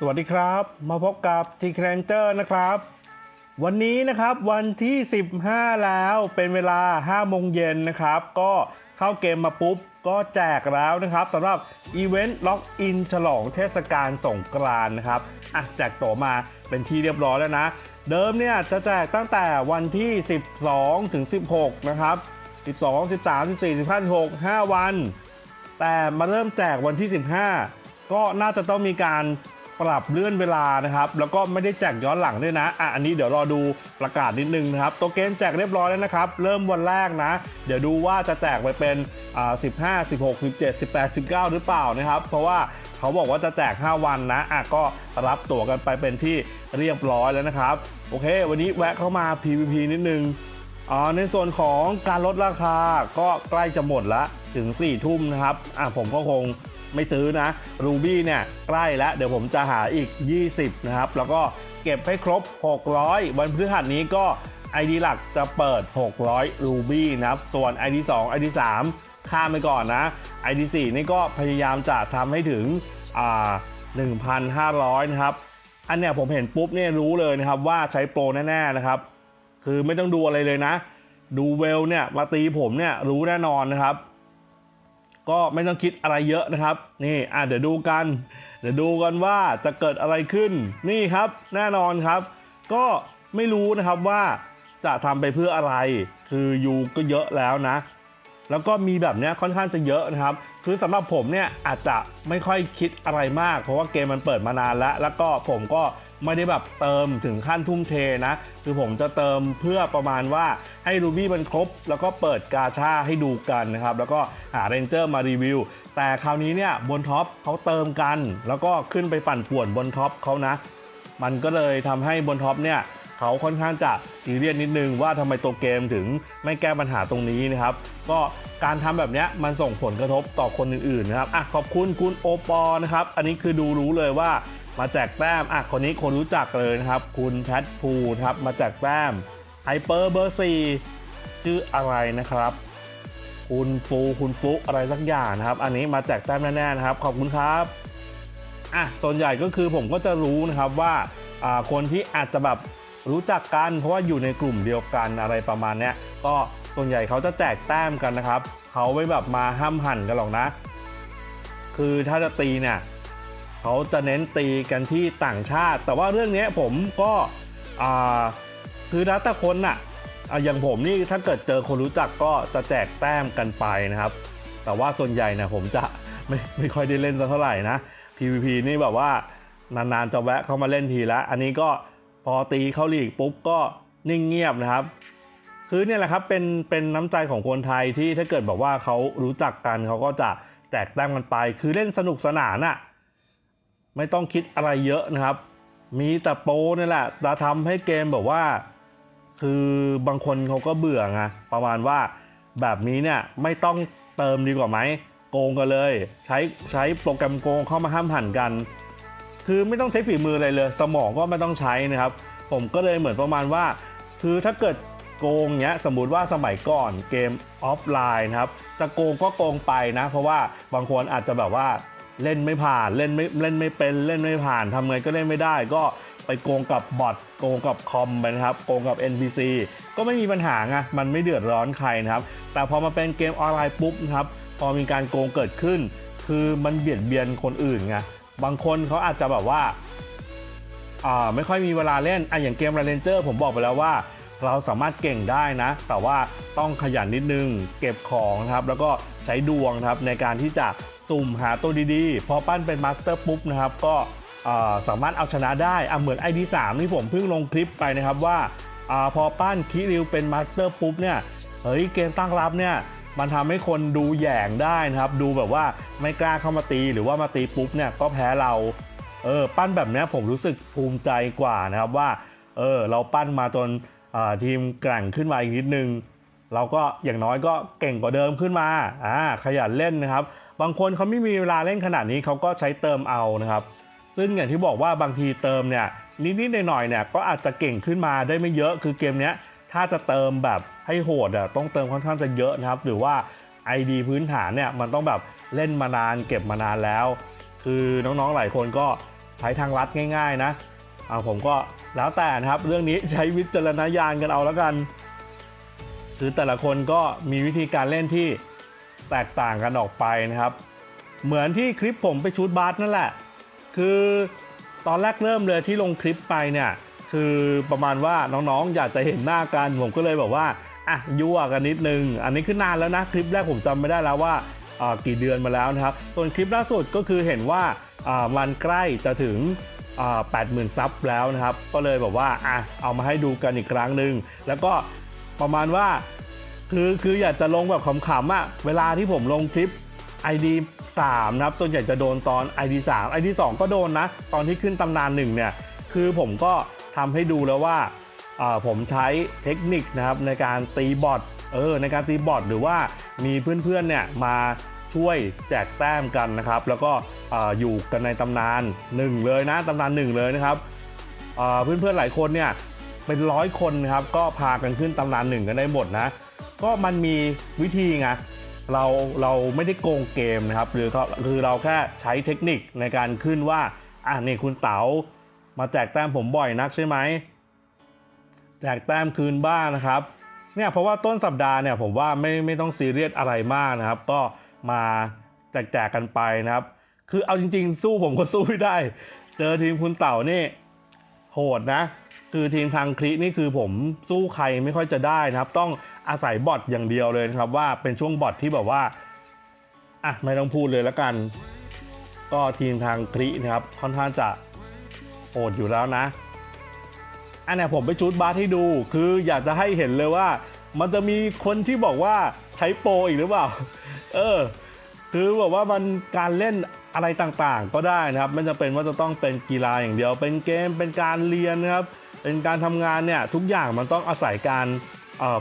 สวัสดีครับ มาพบกับ t ี c r a n g e r นะครับ วันนี้นะครับวันที่ 15 แล้วเป็นเวลา 5 โมงเย็นนะครับ ก็เข้าเกมมาปุ๊บ ก็แจกแล้วนะครับสำหรับอีเวนต์ล็อกอินฉลองเทศกาลสงกรานต์นะครับอะแจกตั๋วมาเป็นที่เรียบร้อยแล้วนะ เดิมเนี่ยจะแจกตั้งแต่วันที่ 12 ถึง 16 นะครับ 12 13 14 15 16 5 วัน แต่มาเริ่มแจกวันที่ 15 ก็น่าจะต้องมีการ ปรับเลื่อนเวลานะครับ แล้วก็ไม่ได้แจกย้อนหลังด้วยนะอะอันนี้เดี๋ยวรอดูประกาศนิดนึงนะครับตัวเกมแจกเรียบร้อยแล้วนะครับ เริ่มวันแรกนะ เดี๋ยวดูว่าจะแจกไปเป็นอ่า15 16 17 18 19หรือเปล่านะครับ เพราะว่าเขาบอกว่าจะแจก 5 วันนะอะก็รับตั๋วกันไปเป็นที่เรียบร้อยแล้วนะครับ โอเค วันนี้แวะเข้ามา PVP นิดนึง อ๋อในส่วนของการลดราคาก็ใกล้จะหมดละถึง 4 ทุ่มนะครับอะผมก็คงไม่ซื้อนะรูบี้เนี่ยใกล้แล้ว เดี๋ยวผมจะหาอีก 20 นะครับ แล้วก็เก็บให้ครบ 600 วันพฤหัสนี้ก็ ID หลักจะเปิด 600รูบี้นะครับ ส่วน ID 2 ID 3ข้ามไปก่อนนะ ID 4นี่ก็พยายามจะทำให้ถึงอ่า1,500 นะครับ อันเนี้ยผมเห็นปุ๊บเนี่ยรู้เลยนะครับว่าใช้โปรแน่ๆนะครับ คือไม่ต้องดูอะไรเลยนะ ดูเวลเนี่ยมาตีผมเนี่ยรู้แน่นอนนะครับ ก็ไม่ต้องคิดอะไรเยอะนะครับ นี่อะเดี๋ยวดูกัน เดี๋ยวดูกันว่าจะเกิดอะไรขึ้น นี่ครับแน่นอนครับ ก็ไม่รู้นะครับว่าจะทำไปเพื่ออะไร คือยูก็เยอะแล้วนะ แล้วก็มีแบบเนี้ยค่อนข้างจะเยอะนะครับ คือสำหรับผมเนี่ยอาจจะไม่ค่อยคิดอะไรมาก เพราะว่าเกมมันเปิดมานานแล้ว แล้วก็ผมก็ ไม่ได้แบบเติมถึงขั้นทุ่มเทนะ คือผมจะเติมเพื่อประมาณว่าให้รูบี้มันครบ แล้วก็เปิดกาชาให้ดูกันนะครับ แล้วก็หาเรนเจอร์มารีวิว แต่คราวนี้เนี่ยบนท็อปเขาเติมกัน แล้วก็ขึ้นไปปั่นป่วนบนท็อปเขานะ มันก็เลยทำให้บนท็อปเนี่ยเขาค่อนข้างจะซีเรียสนิดนึงว่าทำไมตัวเกมถึงไม่แก้ปัญหาตรงนี้นะครับ ก็การทำแบบนี้มันส่งผลกระทบต่อคนอื่นๆนะครับอะขอบคุณคุณโอปอนะครับ อันนี้คือดูรู้เลยว่า มาแจกแต้มอะคนนี้คนรู้จักเลยนะครับ คุณแพทพูนะครับมาแจกแต้มไฮเปอร์เบอร์ซีชื่ออะไรนะครับ คุณฟูคุณฟุอะไรสักอย่างนะครับ อันนี้มาแจกแต้มแน่ๆนะครับ ขอบคุณครับอะส่วนใหญ่ก็คือผมก็จะรู้นะครับว่าอ่าคนที่อาจจะแบบรู้จักกันเพราะว่าอยู่ในกลุ่มเดียวกันอะไรประมาณเนี้ยก็ส่วนใหญ่เขาจะแจกแต้มกันนะครับเขาไม่แบบมาห้ามหั่นกันหรอกนะ คือถ้าจะตีเนี่ย เขาจะเน้นตีกันที่ต่างชาติ แต่ว่าเรื่องนี้ผมก็คือแล้วแต่คนน่ะอย่างผมนี่ถ้าเกิดเจอคนรู้จักก็จะแจกแต้มกันไปนะครับ แต่ว่าส่วนใหญ่เนี่ยผมจะไม่ไม่ค่อยได้เล่นสักเท่าไหร่นะ PVP นี่แบบว่านานๆจะแวะเข้ามาเล่นทีละอันนี้ก็พอตีเข้าลีกปุ๊บก็นิ่งเงียบนะครับ คือเนี่ยแหละครับเป็นเป็นน้ำใจของคนไทยที่ถ้าเกิดแบบว่าเขารู้จักกันเขาก็จะแจกแต้มกันไป คือเล่นสนุกสนานอะ่ะ ไม่ต้องคิดอะไรเยอะนะครับ มีแต่โปรนี่แหละจะทำให้เกมแบบว่า คือบางคนเขาก็เบื่อไงประมาณว่าแบบนี้เนี่ยไม่ต้องเติมดีกว่าไหมโกงกันเลย ใช้ใช้โปรแกรมโกงเข้ามาห้ามหันกัน คือไม่ต้องใช้ฝีมืออะไรเลย สมองก็ไม่ต้องใช้นะครับ ผมก็เลยเหมือนประมาณว่า คือถ้าเกิดโกงเนี้ยสมมติว่าสมัยก่อนเกมออฟไลน์นะครับจะโกงก็โกงไปนะ เพราะว่าบางคนอาจจะแบบว่า เล่นไม่ผ่านเล่นไม่เล่นไม่เป็นเล่นไม่ผ่านทำไงก็เล่นไม่ได้ ก็ไปโกงกับบอทโกงกับคอมไปนะครับ โกงกับ NPC ก็ไม่มีปัญหาไงมันไม่เดือดร้อนใครนะครับ แต่พอมาเป็นเกมออนไลน์ปุ๊บนะครับพอมีการโกงเกิดขึ้น คือมันเบียดเบียนคนอื่นไงบางคนเขาอาจจะแบบว่าอ่าไม่ค่อยมีเวลาเล่นอะอย่างเกม r ร n เจอร์ผมบอกไปแล้วว่า เราสามารถเก่งได้นะ แต่ว่าต้องขยันนิดนึง เก็บของนะครับ แล้วก็ใช้ดวงครับในการที่จะ สุ่มหาตัวดีๆ พอปั้นเป็นมาสเตอร์ปุ๊บนะครับ ก็สามารถเอาชนะได้เหมือน ID 3 ที่ผมเพิ่งลงคลิปไปนะครับว่าอพอปั้นคิริวเป็นมาสเตอร์ปุ๊บเนี่ยเฮ้ยเกมตั้งรับเนี่ยมันทำให้คนดูแย่งได้นะครับ ดูแบบว่าไม่กล้าเข้ามาตีหรือว่ามาตีปุ๊บเนี่ยก็แพ้เราเออปั้นแบบนี้ผมรู้สึกภูมิใจกว่านะครับว่าเออเราปั้นมาจนาทีมแกร่งขึ้นมาอีกนิดนึง เราก็อย่างน้อยก็เก่งกว่าเดิมขึ้นมาอ่าขยันเล่นนะครับ บางคนเขาไม่มีเวลาเล่นขนาดนี้เขาก็ใช้เติมเอานะครับ ซึ่งอย่างที่บอกว่าบางทีเติมเนี่ยนิดๆหน่อยๆเนี่ยก็อาจจะเก่งขึ้นมาได้ไม่เยอะคือเกมเนี้ยถ้าจะเติมแบบให้โหดอะต้องเติมค่อนข้างจะเยอะนะครับ หรือว่า ID พื้นฐานเนี่ยมันต้องแบบเล่นมานานเก็บมานานแล้ว คือน้องๆหลายคนก็ใช้ทางลัดง่าย ๆนะเอาผมก็แล้วแต่นะครับ เรื่องนี้ใช้วิจารณญาณกันเอาแล้วกัน คือแต่ละคนก็มีวิธีการเล่นที่ แตกต่างกันออกไปนะครับ เหมือนที่คลิปผมไปชูดบาสนั่นแหละ คือตอนแรกเริ่มเลยที่ลงคลิปไปเนี่ยคือประมาณว่าน้องๆ อยากจะเห็นหน้ากันผมก็เลยแบบว่าอะยั่วกันนิดนึง อันนี้คือนานแล้วนะคลิปแรกผมจำไม่ได้แล้วว่าอ่ากี่เดือนมาแล้วนะครับส่วนคลิปล่าสุดก็คือเห็นว่าอ่ามันใกล้จะถึงอ่า80,000ซับแล้วนะครับ ก็เลยแบบว่าอะเอามาให้ดูกันอีกครั้งหนึ่งแล้วก็ประมาณว่า คือคืออยากจะลงแบบขำๆอะเวลาที่ผมลงคลิป ID 3นะครับส่วนใหญ่จะโดนตอน ID 3 ID 2 ก็โดนนะ ตอนที่ขึ้นตำนานหนึ่งเนี่ย คือผมก็ทำให้ดูแล้วว่าผมใช้เทคนิคนะครับในการตีบอทเออในการตีบอทหรือว่ามีเพื่อนๆเนี่ยมาช่วยแจกแต้มกันนะครับ แล้วก็เอ่อยู่กันในตำนานหนึ่งเลยนะตำนานหนึ่งเลยนะครับเเพื่อนๆหลายคนเนี่ยเป็นร้อยคนนะครับก็พากันขึ้นตำนานหนึ่งกันได้หมดนะ ก็มันมีวิธีไงเราเราไม่ได้โกงเกมนะครับ หรือเขาคือเราแค่ใช้เทคนิคในการขึ้นว่า อะนี่คุณเต๋ามาแจกแต้มผมบ่อยนักใช่ไหมแจกแต้มคืนบ้างนะครับ เนี่ยเพราะว่าต้นสัปดาห์เนี่ยผมว่าไม่ไม่ต้องซีเรียสอะไรมากนะครับ ก็มาแจกแจกกันไปนะครับ คือเอาจริง ๆ สู้ผมก็สู้ไม่ได้ เจอทีมคุณเต่านี่ โหดนะ คือทีมทางคลินี่คือผมสู้ใครไม่ค่อยจะได้นะครับ ต้องอาศัยบอทอย่างเดียวเลยนะครับ ว่าเป็นช่วงบอทที่แบบว่าอะไม่ต้องพูดเลยแล้วกัน ก็ทีมทางคลินะครับค่อนข้างจะโหดอยู่แล้วนะอันนี้ผมไปชูดบาสให้ดู คืออยากจะให้เห็นเลยว่า มันจะมีคนที่บอกว่าใช้โปรอีกหรือเปล่า เออ คือแบบว่ามันการเล่นอะไรต่างๆ ก็ได้นะครับ ไม่จำเป็นว่าจะต้องเป็นกีฬาอย่างเดียว เป็นเกม เป็นการเรียนนะครับ เป็นการทำงานเนี่ยทุกอย่างมันต้องอาศัยการ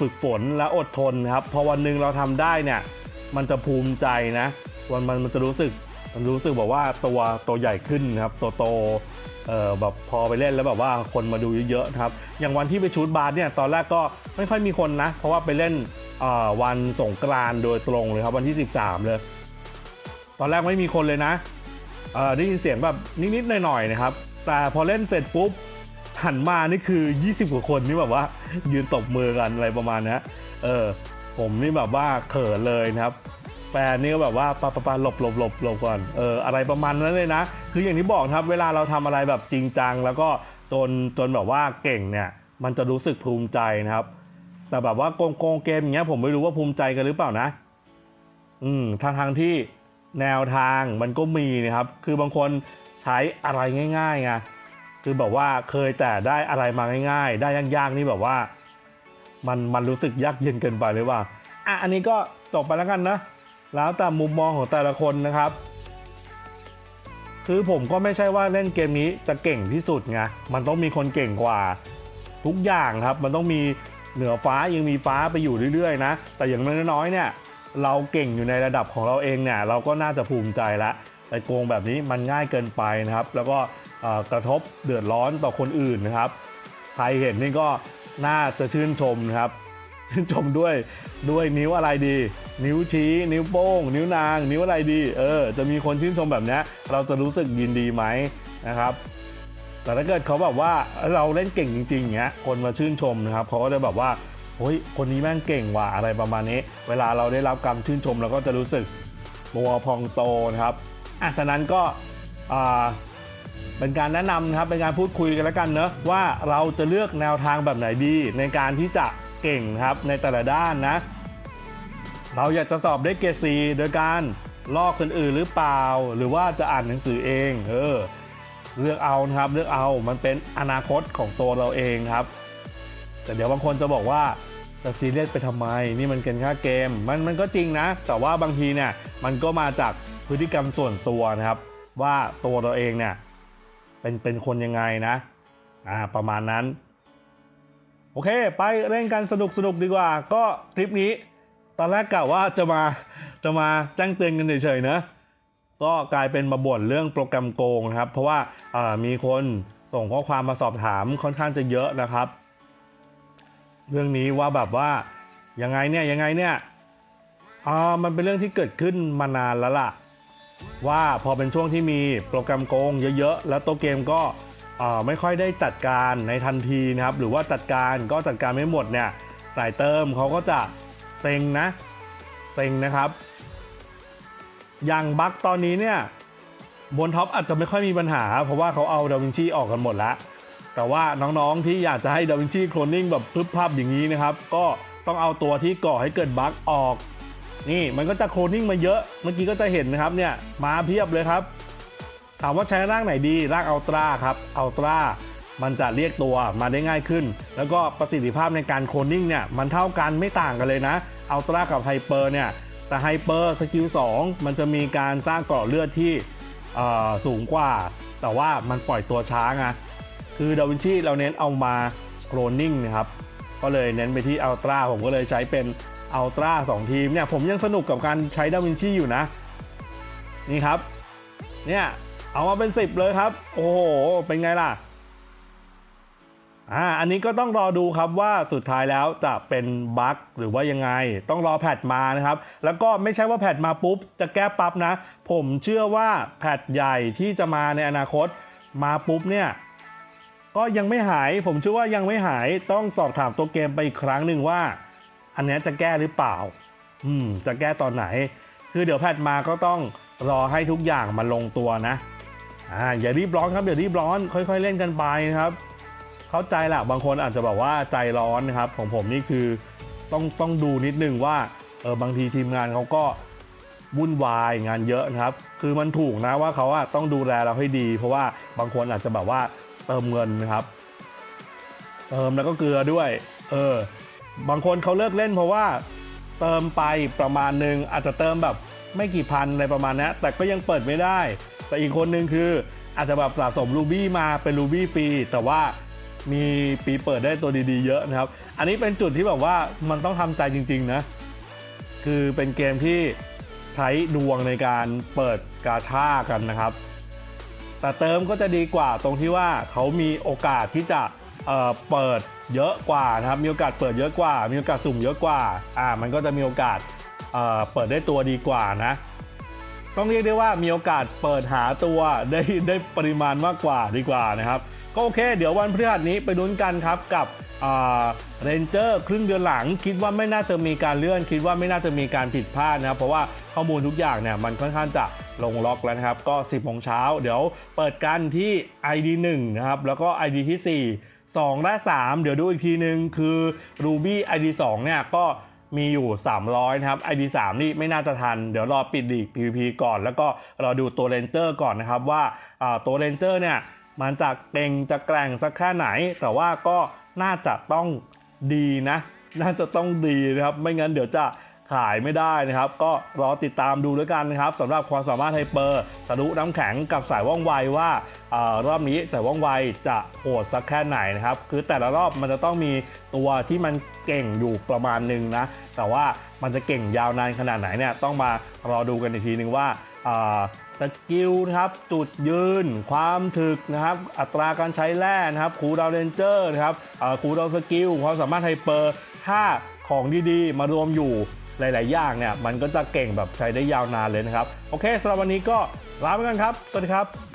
ฝึกฝนและอดทนนะครับพอวันหนึ่งเราทำได้เนี่ยมันจะภูมิใจนะวันมันมันจะรู้สึกมันรู้สึกแบบว่าตัวตัวใหญ่ขึ้นนะครับตัวโตเออแบบพอไปเล่นแล้วแบบว่าคนมาดูเยอะๆนะครับ อย่างวันที่ไปชูดบาสเนี่ยตอนแรกก็ไม่ค่อยมีคนนะ เพราะว่าไปเล่นวันสงกรานโดยตรงเลยครับวันที่ 13 เลย ตอนแรกไม่มีคนเลยนะได้ยินเสียงแบบนิดๆหน่อยๆนะครับ แต่พอเล่นเสร็จปุ๊บ หันมานี่คือ 20 กว่าคนนี่แบบว่า ยืนตบมือกันอะไรประมาณนี้เออ ผมนี่แบบว่าเขินเลยนะครับแฟนนี่ก็แบบว่าปะปะปะหลบหลบหลบหลบก่อนเอออะไรประมาณนั้นเลยนะ คืออย่างที่บอกครับ เวลาเราทำอะไรแบบจริงจัง แล้วก็จนจนแบบว่าเก่งเนี่ย มันจะรู้สึกภูมิใจนะครับ แต่แบบว่าโกงโกงเกมอย่างเงี้ยผมไม่รู้ว่าภูมิใจกันหรือเปล่านะ อืมทางทางที่แนวทางมันก็มีนะครับ คือบางคนใช้อะไรง่ายๆไง คือแบบว่าเคยแต่ได้อะไรมาง่ายๆ ได้ยากๆนี่แบบว่า มันมันรู้สึกยากเย็นเกินไปเลยว่าอะอันนี้ก็จบไปแล้วกันนะ แล้วแต่มุมมองของแต่ละคนนะครับ คือผมก็ไม่ใช่ว่าเล่นเกมนี้จะเก่งที่สุดไงมันต้องมีคนเก่งกว่า ทุกอย่างครับ มันต้องมีเหนือฟ้ายังมีฟ้าไปอยู่เรื่อยๆนะแต่อย่างน้อยๆเนี่ยเราเก่งอยู่ในระดับของเราเองเนี่ยเราก็น่าจะภูมิใจล้วไปโกงแบบนี้มันง่ายเกินไปนะครับ แล้วก็ กระทบเดือดร้อนต่อคนอื่นนะครับ ใครเห็นนี่ก็น่าจะชื่นชมนะครับ ชื่นชมด้วยด้วยนิ้วอะไรดี นิ้วชี้ นิ้วโป้ง นิ้วนาง นิ้วอะไรดี เออ จะมีคนชื่นชมแบบนี้เราจะรู้สึกยินดีไหมนะครับ แต่ถ้าเกิดเขาแบบว่าเราเล่นเก่งจริงๆเงี้ยคนมาชื่นชมนะครับเขาก็จะแบบว่าเฮ้ยคนนี้แม่งเก่งว่ะอะไรประมาณนี้ เวลาเราได้รับการชื่นชมเราก็จะรู้สึกตัวพองโตนะครับอะฉะนั้นก็อ่า เป็นการแนะนำนะครับเป็นการพูดคุยกันแล้วกันเนอะว่าเราจะเลือกแนวทางแบบไหนดี ในการที่จะเก่งครับในแต่ละด้านนะ เราอยากจะสอบได้เกรดซีโดยการลอกคนอื่นหรือเปล่า หรือว่าจะอ่านหนังสือเองเออเลือกเอานะครับเลือกเอามันเป็นอนาคตของตัวเราเองครับ แต่เดี๋ยวบางคนจะบอกว่าจะซีเรียสไปทำไม นี่มันเป็นค่าเกม มันมันก็จริงนะ แต่ว่าบางทีเนี่ยมันก็มาจากพฤติกรรมส่วนตัวนะครับ ว่าตัวเราเองเนี่ย เป็นเป็นคนยังไงนะอ่าประมาณนั้น โอเค ไปเล่นกันสนุกสนุกดีกว่า ก็คลิปนี้ ตอนแรกกะว่าจะมาจะมาแจ้งเตือนกันเฉยๆนะก็กลายเป็นมาบ่นเรื่องโปรแกรมโกงนะครับ เพราะว่าอ่ามีคนส่งข้อความมาสอบถามค่อนข้างจะเยอะนะครับ เรื่องนี้ว่าแบบว่ายังไงเนี่ยยังไงเนี่ยอ่ามันเป็นเรื่องที่เกิดขึ้นมานานแล้วล่ะ ว่าพอเป็นช่วงที่มีโปรแกรมโกงเยอะๆ แล้วตัวเกมก็ไม่ค่อยได้จัดการในทันทีนะครับ หรือว่าจัดการก็จัดการไม่หมดเนี่ยสายเติมเขาก็จะเซ็งนะเซ็งนะครับ อย่างบั๊กตอนนี้เนี่ยบนท็อปอาจจะไม่ค่อยมีปัญหา เพราะว่าเขาเอาดาวินชีออกกันหมดแล้ว แต่ว่าน้องๆที่อยากจะให้ดาวินชีโคลนนิ่งแบบพึบพับอย่างนี้นะครับ ก็ต้องเอาตัวที่ก่อให้เกิดบั๊กออก นี่มันก็จะโคลนนิ่งมาเยอะ เมื่อกี้ก็จะเห็นนะครับเนี่ยมาเพียบเลยครับ ถามว่าใช้ร่างไหนดีร่างอัลตร้าครับอัลตร้ามันจะเรียกตัวมาได้ง่ายขึ้น แล้วก็ประสิทธิภาพในการโคลนนิ่งเนี่ยมันเท่ากันไม่ต่างกันเลยนะอัลตร้ากับไฮเปอร์เนี่ยแต่ไฮเปอร์สกิล2มันจะมีการสร้างกราะเลือดที่สูงกว่า แต่ว่ามันปล่อยตัวช้าไงคือดาวินชีเราเน้นเอามาโคลนนิ่งนะครับ ก็เลยเน้นไปที่อัลตร้าผมก็เลยใช้เป็น อัลตร้าสองทีมเนี่ยผมยังสนุกกับการใช้ดาวินชีอยู่นะ นี่ครับ เนี่ย เอามาเป็น 10 เลยครับ โอ้โห เป็นไงล่ะอ่าอันนี้ก็ต้องรอดูครับว่าสุดท้ายแล้วจะเป็นบั๊กหรือว่ายังไง ต้องรอแพทมานะครับ แล้วก็ไม่ใช่ว่าแพทมาปุ๊บ จะแก้ปั๊บนะ ผมเชื่อว่าแพทใหญ่ที่จะมาในอนาคตมาปุ๊บเนี่ยก็ยังไม่หาย ผมเชื่อว่ายังไม่หายต้องสอบถามตัวเกมไปอีกครั้งหนึ่งว่า อันเนี้ยจะแก้หรือเปล่า อืม จะแก้ตอนไหน คือเดี๋ยวแพทมาก็ต้องรอให้ทุกอย่างมันลงตัวนะ อ่า อย่ารีบร้อนครับอย่ารีบร้อน ค่อยๆ เล่นกันไปนะครับ เข้าใจแหละบางคนอาจจะแบบว่าใจร้อนนะครับ ของผมนี่คือต้องต้องดูนิดนึงว่า เออบางทีทีมงานเขาก็วุ่นวายงานเยอะนะครับ คือมันถูกนะว่าเขาอะต้องดูแลเราให้ดี เพราะว่าบางคนอาจจะแบบว่าเติมเงินนะครับ เติมแล้วก็เกลือด้วย เออ บางคนเขาเลิกเล่นเพราะว่าเติมไปประมาณหนึ่งอาจจะเติมแบบไม่กี่พันอะไรประมาณนี้แต่ก็ยังเปิดไม่ได้ แต่อีกคนหนึ่งคืออาจจะแบบสะสมรูบี้มาเป็นรูบี้ฟรีแต่ว่ามีปีเปิดได้ตัวดีๆ เยอะนะครับ อันนี้เป็นจุดที่แบบว่ามันต้องทำใจจริงๆนะ คือเป็นเกมที่ใช้ดวงในการเปิดกาชากันนะครับ แต่เติมก็จะดีกว่าตรงที่ว่าเขามีโอกาสที่จะเเปิด เยอะกว่านะครับมีโอกาสเปิดเยอะกว่า มีโอกาสสุ่มเยอะกว่าอ่ามันก็จะมีโอกาสเเปิดได้ตัวดีกว่านะ ต้องเรียกได้ว่ามีโอกาสเปิดหาตัวได้ได้ปริมาณมากกว่าดีกว่านะครับก็โอเค เดี๋ยววันพฤหัสนี้ไปลุ้นกันครับกับเรนเจอร์ครึ่งเดือนหลัง คิดว่าไม่น่าจะมีการเลื่อน คิดว่าไม่น่าจะมีการผิดพลาดนะครับเพราะว่าข้อมูลทุกอย่างเนี่ยมันค่อนข้างจะลงล็อกแล้วนะครับ ก็ 10โมงเช้า เดี๋ยวเปิดกันที่ ID 1นะครับแล้วก็ ID ที่ 4 2 และ 3 เดี๋ยวดูอีกทีนึง คือ Ruby ID 2เนี่ยก็มีอยู่ 300 นะครับ ID 3 นี่ไม่น่าจะทัน เดี๋ยวรอปิดดีก PVP ก่อน แล้วก็รอดูตัวเรนเจอร์ก่อนนะครับว่าตัวเรนเจอร์เนี่ยมันจะเก่งจะแกร่งสักแค่ไหน แต่ว่าก็น่าจะต้องดีนะ น่าจะต้องดีนะครับ ไม่งั้นเดี๋ยวจะ ขายไม่ได้นะครับ ก็รอติดตามดูด้วยกันนะครับสำหรับความสามารถไฮเปอร์ทะลุน้ำแข็งกับสายว่องไวว่าอารอบนี้สายว่องไวจะโหดสักแค่ไหนนะครับ คือแต่ละรอบมันจะต้องมีตัวที่มันเก่งอยู่ประมาณหนึ่งนะ แต่ว่ามันจะเก่งยาวนานขนาดไหนเนี่ยต้องมารอดูกันอีกทีนึงว่าอ่าสกิลนะครับจุดยืน ความถึกนะครับ อัตราการใช้แร่นะครับคูดาวเรนเจอร์นะครับคูดาวสกิลความสามารถไฮเปอร์ถ้าของดีๆ มารวมอยู่ หลาย ๆ อย่างเนี่ยมันก็จะเก่งแบบใช้ได้ยาวนานเลยนะครับ โอเคสำหรับวันนี้ก็ลาไปกันครับ สวัสดีครับ